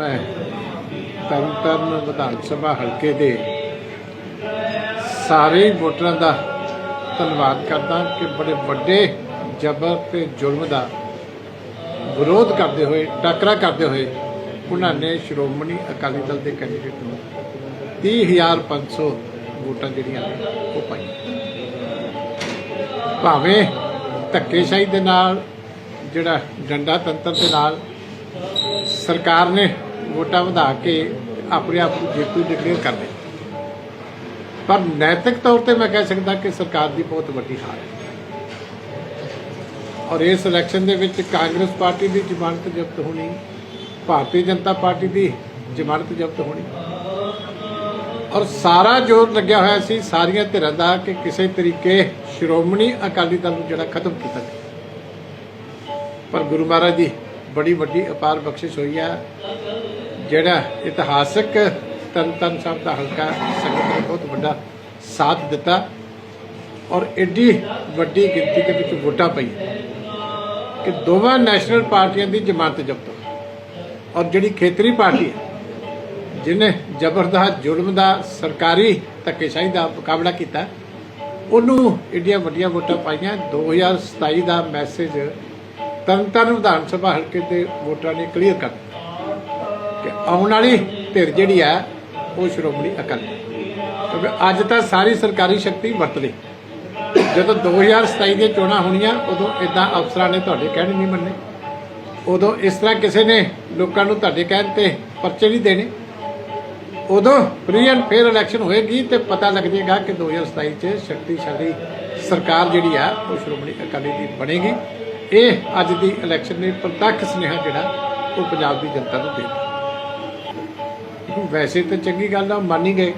ਮੈਂ ਤਰਨਤਾਰਨ ਵਿਧਾਨ ਸਭਾ ਹਲਕੇ ਦੇ ਸਾਰੇ ਵੋਟਰਾਂ ਦਾ ਧੰਨਵਾਦ ਕਰਦਾ ਕਿ ਬੜੇ ਵੱਡੇ ਜ਼ਬਰ ਤੇ ਜ਼ੁਲਮ ਦਾ ਵਿਰੋਧ ਕਰਦੇ ਹੋਏ, ਟਾਕਰਾ ਕਰਦੇ ਹੋਏ ਉਹਨਾਂ ਨੇ ਸ਼੍ਰੋਮਣੀ ਅਕਾਲੀ ਦਲ ਦੇ ਕੈਂਡੀਡੇਟ ਨੂੰ 30500 ਵੋਟਾਂ ਜਿਹੜੀਆਂ ਉਹ ਪਾਈਆਂ। ਭਾਵੇਂ ਧੱਕੇਸ਼ਾਹੀ ਦੇ ਨਾਲ, ਜਿਹੜਾ ਡੰਡਾ ਤੰਤਰ ਦੇ ਨਾਲ ਸਰਕਾਰ ਨੇ ਵੋਟਾਂ ਵਧਾ ਕੇ ਆਪਣੇ ਆਪ ਨੂੰ ਜੇਤੂ ਡਿਕਲੇਅਰ ਕਰ ਲਿਆ ਪਰ ਨੈਤਿਕ ਤੌਰ ਤੇ ਮੈਂ ਕਹਿ ਸਕਦਾ ਕਿ ਸਰਕਾਰ ਦੀ ਬਹੁਤ ਵੱਡੀ ਹਾਰ ਹੈ। ਔਰ ਇਸ ਇਲੈਕਸ਼ਨ ਦੇ ਵਿੱਚ ਕਾਂਗਰਸ ਪਾਰਟੀ ਦੀ ਜ਼ਮਾਨਤ ਜ਼ਬਤ ਹੋਣੀ, ਭਾਰਤੀ ਜਨਤਾ ਪਾਰਟੀ ਦੀ ਜ਼ਮਾਨਤ ਜ਼ਬਤ ਹੋਣੀ, ਔਰ ਸਾਰਾ ਜ਼ੋਰ ਲੱਗਿਆ ਹੋਇਆ ਸੀ ਸਾਰੀਆਂ ਧਿਰਾਂ ਦਾ ਕਿ ਕਿਸੇ ਤਰੀਕੇ ਸ਼੍ਰੋਮਣੀ ਅਕਾਲੀ ਦਲ ਨੂੰ ਜਿਹੜਾ ਖਤਮ ਕੀਤਾ ਜਾਵੇ। ਪਰ ਗੁਰੂ ਮਹਾਰਾਜ ਦੀ ਬੜੀ ਵੱਡੀ ਅਪਾਰ ਬਖਸ਼ਿਸ਼ ਹੋਈ ਹੈ ਜਿਹੜਾ ਇਤਿਹਾਸਕ ਤਨਤਨ ਸਾਹਿਬ ਦਾ ਹਲਕਾ ਸੰਗਤ ਨੇ ਬਹੁਤ ਵੱਡਾ ਸਾਥ ਦਿੱਤਾ ਔਰ ਐਡੀ ਵੱਡੀ ਗਿਣਤੀ ਦੇ ਵਿੱਚ ਵੋਟਾਂ ਪਈਆਂ ਕਿ ਦੋਵਾਂ ਨੈਸ਼ਨਲ ਪਾਰਟੀਆਂ ਦੀ ਜ਼ਮਾਨਤ ਜ਼ਬਤ ਔਰ ਜਿਹੜੀ ਖੇਤਰੀ ਪਾਰਟੀ ਹੈ, ਜਿਹਨੇ ਜ਼ਬਰਦਸਤ ਜ਼ੁਲਮ ਦਾ ਸਰਕਾਰੀ ਧੱਕੇਸ਼ਾਹੀ ਦਾ ਮੁਕਾਬਲਾ ਕੀਤਾ, ਉਹਨੂੰ ਇੰਡੀਆ ਵੱਡੀਆਂ ਵੋਟਾਂ ਪਾਈਆਂ। 2027 ਦਾ ਮੈਸੇਜ ਤਰਨਤਾਰਨ ਵਿਧਾਨ ਸਭਾ ਹਲਕੇ ਦੇ ਵੋਟਰਾਂ ਨੇ ਕਲੀਅਰ ਕਰ ਦਿੱਤਾ ਆਉਣ ਵਾਲੀ ਧਿਰ ਜਿਹੜੀ ਹੈ, ਉਹ ਸ਼੍ਰੋਮਣੀ ਅਕਾਲੀ। ਕਿਉਂਕਿ ਅੱਜ ਤਾਂ ਸਾਰੀ ਸਰਕਾਰੀ ਸ਼ਕਤੀ ਵਰਤ ਲਈ ਜਦੋਂ 2027 ਦੀਆਂ ਚੋਣਾਂ ਹੋਣੀਆਂ, ਉਦੋਂ ਇਦਾਂ ਅਫਸਰਾਂ ਨੇ ਤੁਹਾਡੇ ਕਹਿਣੇ ਨਹੀਂ ਮੰਨੇ। ਉਦੋਂ ਇਸ ਤਰ੍ਹਾਂ ਕਿਸੇ ਨੇ ਲੋਕਾਂ ਨੂੰ ਤੁਹਾਡੇ ਕਹਿਣ ਤੇ ਪਰਚੇ ਨਹੀਂ ਦੇਣੇ। ਉਦੋਂ ਫ੍ਰੀ ਐਂਡ ਫੇਅਰ ਇਲੈਕਸ਼ਨ ਹੋਏਗੀ ਤੇ ਪਤਾ ਲੱਗ ਜਾਏਗਾ ਕਿ 2027 ਚ ਸ਼ਕਤੀਸ਼ਾਲੀ ਸਰਕਾਰ ਜਿਹੜੀ ਆ, ਉਹ ਸ਼੍ਰੋਮਣੀ ਅਕਾਲੀ ਦੀ ਬਣੇਗੀ। ਇਹ ਅੱਜ ਦੀ ਇਲੈਕਸ਼ਨ ਨੇ ਪ੍ਰਤੱਖ ਸੁਨੇਹਾ ਜਿਹੜਾ, ਉਹ ਪੰਜਾਬ ਦੀ ਜਨਤਾ ਨੂੰ ਦੇ ਵੈਸੇ ਤਾਂ ਚੰਗੀ ਗੱਲ ਆ, ਮੰਨ ਹੀ ਗਏ।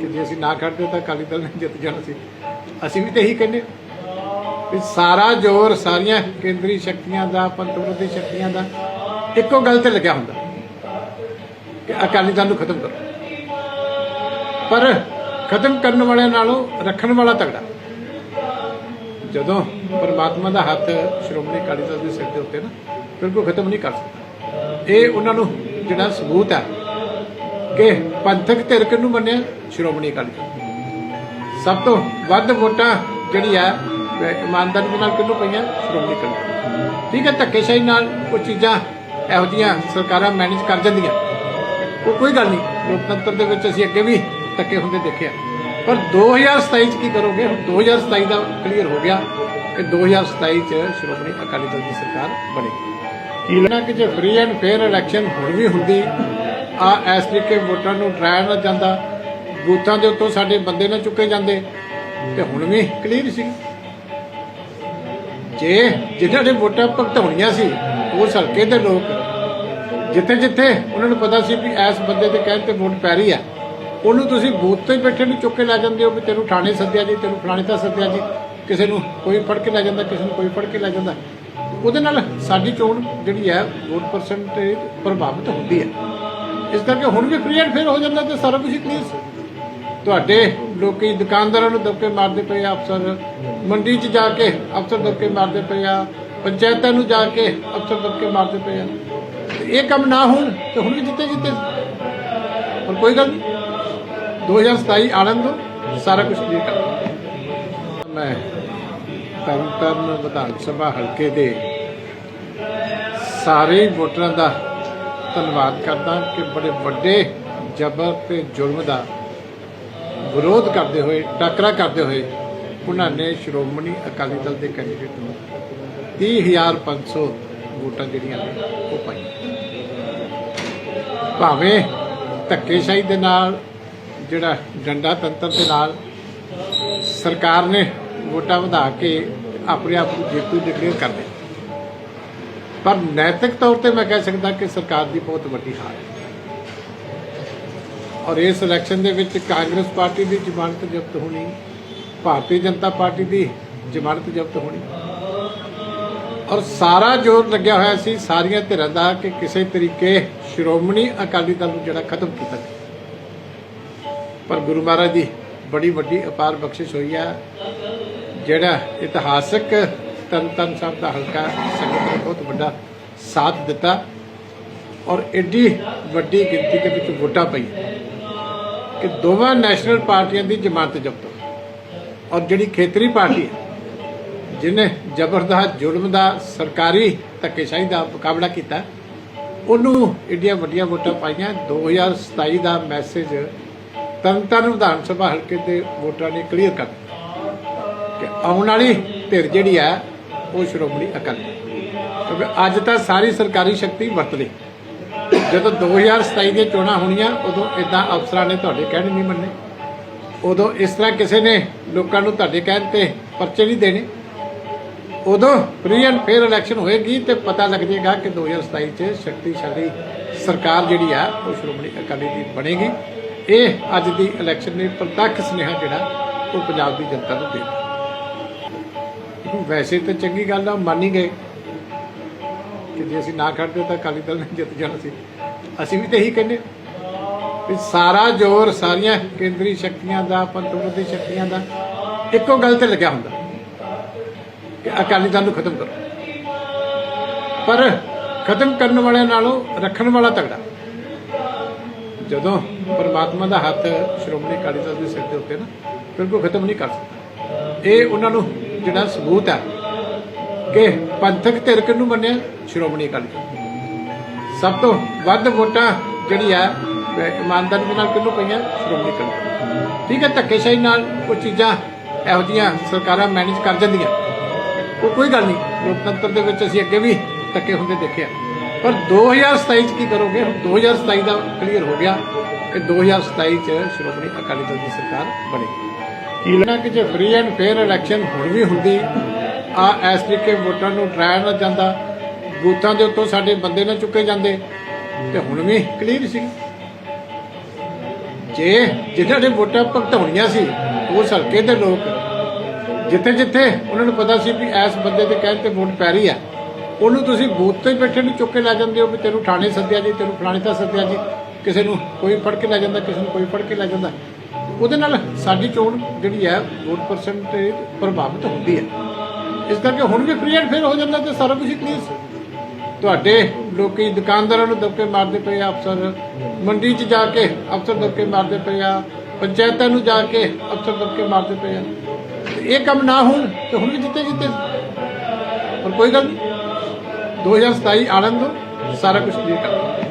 ਕਿ ਜੇ ਅਸੀਂ ਨਾ ਖੜਦੇ ਤਾਂ ਅਕਾਲੀ ਦਲ ਨੇ ਜਿੱਤ ਜਾਣਾ ਸੀ। ਅਸੀਂ ਵੀ ਤਾਂ ਇਹੀ ਕਹਿੰਦੇ ਵੀ ਸਾਰਾ ਜ਼ੋਰ ਸਾਰੀਆਂ ਕੇਂਦਰੀ ਸ਼ਕਤੀਆਂ ਦਾ, ਪੰਥ ਵਿਰੋਧੀ ਸ਼ਕਤੀਆਂ ਦਾ, ਇੱਕੋ ਗੱਲ ਤੇ ਲੱਗਿਆ ਹੁੰਦਾ। ਕਿ ਅਕਾਲੀ ਦਲ ਨੂੰ ਖਤਮ ਕਰੋ। ਪਰ ਖਤਮ ਕਰਨ ਵਾਲਿਆਂ ਨਾਲੋਂ ਰੱਖਣ ਵਾਲਾ ਤਗੜਾ। ਜਦੋਂ ਪਰਮਾਤਮਾ ਦਾ ਹੱਥ ਸ਼੍ਰੋਮਣੀ ਅਕਾਲੀ ਦਲ ਦੇ ਸਿਰ ਦੇ ਉੱਤੇ ਨਾ ਫਿਰ ਕੋਈ ਖਤਮ ਨਹੀਂ ਕਰ ਸਕਦਾ। ਇਹ ਉਹਨਾਂ ਨੂੰ ਜਿਹੜਾ ਸਬੂਤ ਹੈ ਕਿ ਪੰਥਕ ਧਿਰ ਕਿਹਨੂੰ ਮੰਨਿਆ? ਸ਼੍ਰੋਮਣੀ ਅਕਾਲੀ ਦਲ। ਸਭ ਤੋਂ ਵੱਧ ਵੋਟਾਂ ਜਿਹੜੀ ਹੈ ਇਮਾਨਦਾਰੀ ਦੇ ਨਾਲ ਕਿਹਨੂੰ ਪਈਆਂ? ਸ਼੍ਰੋਮਣੀ ਅਕਾਲੀ ਠੀਕ ਹੈ, ਧੱਕੇਸ਼ਾਹੀ ਨਾਲ ਉਹ ਚੀਜ਼ਾਂ ਇਹੋ ਜਿਹੀਆਂ ਸਰਕਾਰਾਂ ਮੈਨੇਜ ਕਰ ਜਾਂਦੀਆਂ। ਉਹ ਕੋਈ ਗੱਲ ਨਹੀਂ, ਲੋਕਤੰਤਰ ਦੇ ਵਿੱਚ ਅਸੀਂ ਅੱਗੇ ਵੀ ਧੱਕੇ ਹੁੰਦੇ ਦੇਖਿਆ ਪਰ 2027 ਚ ਕੀ ਕਰੋਗੇ? ਹੁਣ 2027 ਦਾ ਕਲੀਅਰ ਹੋ ਗਿਆ ਕਿ 2027 ਚ ਸ਼੍ਰੋਮਣੀ ਅਕਾਲੀ ਦਲ ਦੀ ਸਰਕਾਰ ਬਣੇਗੀ। ਕੀ ਕਿ ਜੇ ਫ੍ਰੀ ਐਂਡ ਫੇਅਰ ਇਲੈਕਸ਼ਨ ਹੁਣ ਵੀ ਹੁੰਦੀ, ਆ ਇਸ ਤਰੀਕੇ ਵੋਟਾਂ ਨੂੰ ਡਰਾਇਆ ਨਾ ਜਾਂਦਾ, ਬੂਥਾਂ ਦੇ ਉੱਤੋਂ ਸਾਡੇ ਬੰਦੇ ਨਾ ਚੁੱਕੇ ਜਾਂਦੇ, ਤੇ ਹੁਣ ਵੀ ਕਲੀਅਰ ਸੀ। ਜੇ ਜਿਨ੍ਹਾਂ ਨੇ ਵੋਟਾਂ ਭੁਗਤਾਉਣੀਆਂ ਸੀ ਉਸ ਹਲਕੇ ਦੇ ਲੋਕ, ਜਿੱਥੇ ਜਿੱਥੇ ਉਹਨਾਂ ਨੂੰ ਪਤਾ ਸੀ ਵੀ ਇਸ ਬੰਦੇ ਦੇ ਕਹਿਣ ਤੇ ਵੋਟ ਪੈ ਰਹੀ ਆ, ਉਹਨੂੰ ਤੁਸੀਂ ਬੂਥ ਤੇ ਬੈਠੇ ਨੂੰ ਚੁੱਕ ਕੇ ਲੈ ਜਾਂਦੇ ਹੋ ਵੀ ਤੈਨੂੰ ਥਾਣੇ ਸੱਦਿਆ ਜੀ, ਤੈਨੂੰ ਫਲਾਣੇ ਤਾਂ ਸੱਦਿਆ ਜੀ, ਕਿਸੇ ਨੂੰ ਕੋਈ ਫੜ ਕੇ ਲੈ ਜਾਂਦਾ, ਕਿਸੇ ਨੂੰ ਕੋਈ ਫੜ ਕੇ ਲੈ ਜਾਂਦਾ। ਉਹਦੇ ਨਾਲ ਸਾਡੀ ਚੋਣ ਜਿਹੜੀ ਹੈ ਵੋਟ ਪਰਸੈਂਟੇਜ ਪ੍ਰਭਾਵਿਤ ਹੁੰਦੀ ਹੈ। ਇਸ ਕਰਕੇ ਹੁਣ ਵੀ ਫ੍ਰੀ ਐਂਡ ਹੋ ਜਾਂਦਾ ਤੇ ਸਾਰਾ ਕੁਝ ਕਲੀਅਰ ਤੁਹਾਡੇ ਲੋਕੀ ਦੁਕਾਨਦਾਰਾਂ ਨੂੰ ਦਬਕੇ ਮਾਰਦੇ ਪਏ ਆ, ਅਫਸਰ ਮੰਡੀ 'ਚ ਜਾ ਕੇ ਅਫਸਰ ਦਬਕੇ ਮਾਰਦੇ ਪਏ ਆ, ਪੰਚਾਇਤਾਂ ਨੂੰ ਜਾ ਕੇ ਅਫਸਰ ਦਬਕੇ ਮਾਰਦੇ ਪਏ ਆ। ਇਹ ਕੰਮ ਨਾ ਹੋਣ ਤੇ ਹੁਣ ਵੀ ਜਿੱਤੇ ਜਿੱਤੇ ਪਰ ਕੋਈ ਗੱਲ ਨਹੀਂ। 2027 ਆਨੰਦ ਤੋਂ ਸਾਰਾ ਕੁਝ ਕਲੀਅਰ ਕਰ ਮੈਂ ਤਰਨਤਾਰਨ ਵਿਧਾਨ ਸਭਾ ਹਲਕੇ ਦੇ ਸਾਰੇ ਹੀ ਵੋਟਰਾਂ ਦਾ ਧੰਨਵਾਦ ਕਰਦਾ ਕਿ ਬੜੇ ਵੱਡੇ ਜ਼ਬਰ ਤੇ ਜ਼ੁਲਮ ਦਾ ਵਿਰੋਧ ਕਰਦੇ ਹੋਏ, ਟਾਕਰਾ ਕਰਦੇ ਹੋਏ ਉਹਨਾਂ ਨੇ ਸ਼੍ਰੋਮਣੀ ਅਕਾਲੀ ਦਲ ਦੇ ਕੈਂਡੀਡੇਟ ਨੂੰ 30500 ਵੋਟਾਂ ਜਿਹੜੀਆਂ ਨੇ ਉਹ ਪਾਈਆਂ। ਭਾਵੇਂ ਧੱਕੇਸ਼ਾਹੀ ਦੇ ਨਾਲ, ਜਿਹੜਾ ਡੰਡਾ ਤੰਤਰ ਦੇ ਨਾਲ ਸਰਕਾਰ ਨੇ ਵੋਟਾਂ ਵਧਾ ਕੇ ਆਪਣੇ ਆਪ ਨੂੰ ਜੇਤੂ ਡਿਕਲੇਅਰ ਕਰ ਲਿਆ ਪਰ ਨੈਤਿਕ ਤੌਰ ਤੇ ਮੈਂ ਕਹਿ ਸਕਦਾ ਕਿ ਸਰਕਾਰ ਦੀ ਬਹੁਤ ਵੱਡੀ ਹਾਰ ਹੈ। ਔਰ ਇਸ ਇਲੈਕਸ਼ਨ ਦੇ ਵਿੱਚ ਕਾਂਗਰਸ ਪਾਰਟੀ ਦੀ ਜ਼ਮਾਨਤ ਜ਼ਬਤ ਹੋਣੀ, ਭਾਰਤੀ ਜਨਤਾ ਪਾਰਟੀ ਦੀ ਜ਼ਮਾਨਤ ਜ਼ਬਤ ਹੋਣੀ, ਔਰ ਸਾਰਾ ਜ਼ੋਰ ਲੱਗਿਆ ਹੋਇਆ ਸੀ ਸਾਰੀਆਂ ਧਿਰਾਂ ਦਾ ਕਿ ਕਿਸੇ ਤਰੀਕੇ ਸ਼੍ਰੋਮਣੀ ਅਕਾਲੀ ਦਲ ਨੂੰ ਜਿਹੜਾ ਖਤਮ ਕੀਤਾ ਪਰ ਗੁਰੂ ਮਹਾਰਾਜ ਦੀ ਬੜੀ ਵੱਡੀ ਅਪਾਰ ਬਖਸ਼ਿਸ਼ ਹੋਈ ਹੈ ਜਿਹੜਾ ਇਤਿਹਾਸਕ ਤਨਤਨ ਸਾਹਿਬ ਦਾ ਹਲਕਾ ਸੰਗਤ ਬਹੁਤ ਵੱਡਾ ਸਾਥ ਦਿੱਤਾ ਔਰ ਐਡੀ ਵੱਡੀ ਗਿਣਤੀ ਦੇ ਵਿੱਚ ਵੋਟਾਂ ਪਈਆਂ ਕਿ ਦੋਵਾਂ ਨੈਸ਼ਨਲ ਪਾਰਟੀਆਂ ਦੀ ਜ਼ਮਾਨਤ ਜ਼ਬਤ ਹੋਈ। ਔਰ ਜਿਹੜੀ ਖੇਤਰੀ ਪਾਰਟੀ ਹੈ, ਜਿਹਨੇ ਜ਼ਬਰਦਸਤ ਜ਼ੁਲਮ ਦਾ ਸਰਕਾਰੀ ਧੱਕੇਸ਼ਾਹੀ ਦਾ ਮੁਕਾਬਲਾ ਕੀਤਾ, ਉਹਨੂੰ ਇੰਡੀਆ ਵੱਡੀਆਂ ਵੋਟਾਂ ਪਾਈਆਂ 2027 ਦਾ ਮੈਸੇਜ ਤਰਨਤਾਰਨ ਵਿਧਾਨ ਸਭਾ ਹਲਕੇ ਦੇ ਵੋਟਰਾਂ ਨੇ ਕਲੀਅਰ ਕਰ ਦਿੱਤਾ ਕਿ ਆਉਣ ਵਾਲੀ ਧਿਰ ਜਿਹੜੀ ਹੈ, ਉਹ ਸ਼੍ਰੋਮਣੀ ਅਕਾਲੀ ਕਿਉਂਕਿ ਅੱਜ ਤਾਂ ਸਾਰੀ ਸਰਕਾਰੀ ਸ਼ਕਤੀ ਵਰਤ ਲਈ ਜਦੋਂ 2027 ਦੀਆਂ ਚੋਣਾਂ ਹੋਣੀਆਂ, ਉਦੋਂ ਇਦਾਂ ਅਫਸਰਾਂ ਨੇ ਤੁਹਾਡੇ ਕਹਿਣੇ ਨਹੀਂ ਮੰਨੇ। ਉਦੋਂ ਇਸ ਤਰ੍ਹਾਂ ਕਿਸੇ ਨੇ ਲੋਕਾਂ ਨੂੰ ਤੁਹਾਡੇ ਕਹਿਣ ਤੇ ਪਰਚੇ ਨਹੀਂ ਦੇਣੇ। ਉਦੋਂ ਫ੍ਰੀ ਐਂਡ ਫੇਅਰ ਇਲੈਕਸ਼ਨ ਹੋਏਗੀ ਤੇ ਪਤਾ ਲੱਗ ਜਾਏਗਾ ਕਿ 2027 ਚ ਸ਼ਕਤੀਸ਼ਾਲੀ ਸਰਕਾਰ ਜਿਹੜੀ ਆ, ਉਹ ਸ਼੍ਰੋਮਣੀ ਅਕਾਲੀ ਦੀ ਬਣੇਗੀ। ਇਹ ਅੱਜ ਦੀ ਇਲੈਕਸ਼ਨ ਨੇ ਪ੍ਰਤੱਖ ਸੁਨੇਹਾ ਜਿਹੜਾ, ਉਹ ਪੰਜਾਬ ਦੀ ਜਨਤਾ ਨੂੰ ਦੇ ਵੈਸੇ ਤਾਂ ਚੰਗੀ ਗੱਲ ਆ, ਮੰਨ ਹੀ ਗਏ। ਕਿ ਜੇ ਅਸੀਂ ਨਾ ਖੜਦੇ ਤਾਂ ਅਕਾਲੀ ਦਲ ਨੇ ਜਿੱਤ ਜਾਣਾ ਸੀ। ਅਸੀਂ ਵੀ ਤਾਂ ਇਹੀ ਕਹਿੰਦੇ ਵੀ ਸਾਰਾ ਜ਼ੋਰ ਸਾਰੀਆਂ ਕੇਂਦਰੀ ਸ਼ਕਤੀਆਂ ਦਾ ਪੰਥ ਸ਼ਕਤੀਆਂ ਦਾ, ਇੱਕੋ ਗੱਲ ਤੇ ਲੱਗਿਆ ਹੁੰਦਾ ਕਿ ਅਕਾਲੀ ਦਲ ਨੂੰ ਖਤਮ ਕਰੋ। ਪਰ ਖਤਮ ਕਰਨ ਵਾਲਿਆਂ ਨਾਲੋਂ ਰੱਖਣ ਵਾਲਾ ਤਗੜਾ। ਜਦੋਂ ਪਰਮਾਤਮਾ ਦਾ ਹੱਥ ਸ਼੍ਰੋਮਣੀ ਅਕਾਲੀ ਦਲ ਦੇ ਸਿਰ ਦੇ ਉੱਤੇ ਨਾ, ਫਿਰ ਕੋਈ ਖਤਮ ਨਹੀਂ ਕਰ ਸਕਦਾ। ਇਹ ਉਹਨਾਂ ਨੂੰ ਜਿਹੜਾ ਸਬੂਤ ਹੈ ਕਿ ਪੰਥਕ ਧਿਰ ਕਿਹਨੂੰ ਮੰਨਿਆ? ਸ਼੍ਰੋਮਣੀ ਅਕਾਲੀ ਦਲ ਸਭ ਤੋਂ ਵੱਧ ਵੋਟਾਂ ਜਿਹੜੀ ਆ ਅਹ ਇਮਾਨਦਾਰੀ ਦੇ ਨਾਲ ਕਿਹਨੂੰ ਪਈਆਂ? ਸ਼੍ਰੋਮਣੀ ਅਕਾਲੀ ਦਲ ਠੀਕ ਹੈ ਧੱਕੇਸ਼ਾਹੀ ਨਾਲ ਕੋਈ ਚੀਜ਼ਾਂ ਇਹੋ ਜਿਹੀਆਂ ਸਰਕਾਰਾਂ ਮੈਨੇਜ ਕਰ ਜਾਂਦੀਆਂ। ਉਹ ਕੋਈ ਗੱਲ ਨਹੀਂ। ਲੋਕਤੰਤਰ ਦੇ ਵਿੱਚ ਅਸੀਂ ਅੱਗੇ ਵੀ ਧੱਕੇ ਹੁੰਦੇ ਦੇਖਿਆ ਪਰ 2027 ਚ ਕੀ ਕਰੋਗੇ? ਹੁਣ 2027 ਦਾ ਕਲੀਅਰ ਹੋ ਗਿਆ ਕਿ 2027 ਚ ਸ਼੍ਰੋਮਣੀ ਅਕਾਲੀ ਦਲ ਦੀ ਸਰਕਾਰ ਬਣੇਗੀ ਕੀ ਲੱਗਦਾ ਕਿ ਜੇ ਫ੍ਰੀ ਐਂਡ ਫੇਅਰ ਇਲੈਕਸ਼ਨ ਹੁਣ ਵੀ ਹੁੰਦੀ ਆ ਇਸ ਤਰੀਕੇ ਵੋਟਾਂ ਨੂੰ ਡਰਾਇਆ ਨਾ ਜਾਂਦਾ ਬੂਥਾਂ ਦੇ ਉੱਤੋਂ ਸਾਡੇ ਬੰਦੇ ਨਾ ਚੁੱਕੇ ਜਾਂਦੇ। ਤੇ ਹੁਣ ਵੀ ਕਲੀਅਰ ਸੀ। ਜੇ ਜਿਨ੍ਹਾਂ ਨੇ ਵੋਟਾਂ ਭੁਗਤਾਉਣੀਆਂ ਸੀ ਉਸ ਹਲਕੇ ਦੇ ਲੋਕ। ਜਿੱਥੇ ਜਿੱਥੇ ਉਹਨਾਂ ਨੂੰ ਪਤਾ ਸੀ ਵੀ ਇਸ ਬੰਦੇ ਦੇ ਕਹਿਣ ਤੇ ਵੋਟ ਪੈ ਰਹੀ ਆ, ਉਹਨੂੰ ਤੁਸੀਂ ਬੂਥ ਤੇ ਬੈਠੇ ਨੂੰ ਚੁੱਕ ਕੇ ਲੈ ਜਾਂਦੇ ਹੋ ਵੀ ਤੈਨੂੰ ਥਾਣੇ ਸੱਦਿਆ ਜੀ, ਤੈਨੂੰ ਫਲਾਣੇ ਤਾਂ ਸੱਦਿਆ ਜੀ। ਕਿਸੇ ਨੂੰ ਕੋਈ ਫੜ ਕੇ ਲੈ ਜਾਂਦਾ, ਕਿਸੇ ਨੂੰ ਕੋਈ ਫੜ ਕੇ ਲੈ ਜਾਂਦਾ। ਉਹਦੇ ਨਾਲ ਸਾਡੀ ਚੋਣ ਜਿਹੜੀ ਹੈ, ਵੋਟ ਪਰਸੈਂਟੇਜ ਪ੍ਰਭਾਵਿਤ ਹੁੰਦੀ ਹੈ। ਇਸ ਕਰਕੇ ਹੁਣ ਵੀ ਫ੍ਰੀ ਐਂਡ ਫੇਅਰ ਹੋ ਜਾਂਦਾ ਤੇ ਸਾਰਾ ਕੁਝ ਕਲੀਅਰ ਸੀ। ਤੁਹਾਡੇ ਲੋਕੀ ਦੁਕਾਨਦਾਰਾਂ ਨੂੰ ਦਬਕੇ ਮਾਰਦੇ ਪਏ ਆ ਅਫਸਰ। ਮੰਡੀ 'ਚ ਜਾ ਕੇ ਅਫਸਰ ਦਬਕੇ ਮਾਰਦੇ ਪਏ ਆ। ਪੰਚਾਇਤਾਂ ਨੂੰ ਜਾ ਕੇ ਅਫਸਰ ਦਬਕੇ ਮਾਰਦੇ ਪਏ ਆ। ਇਹ ਕੰਮ ਨਾ ਹੋਣ ਤੇ ਹੁਣ ਵੀ ਜਿੱਤੇ ਜਿੱਤੇ। ਪਰ ਕੋਈ ਗੱਲ ਨਹੀਂ। 2027 ਆਨੰਦ, ਸਾਰਾ ਕੁਝ ਕਲੀਅਰ ਕਰ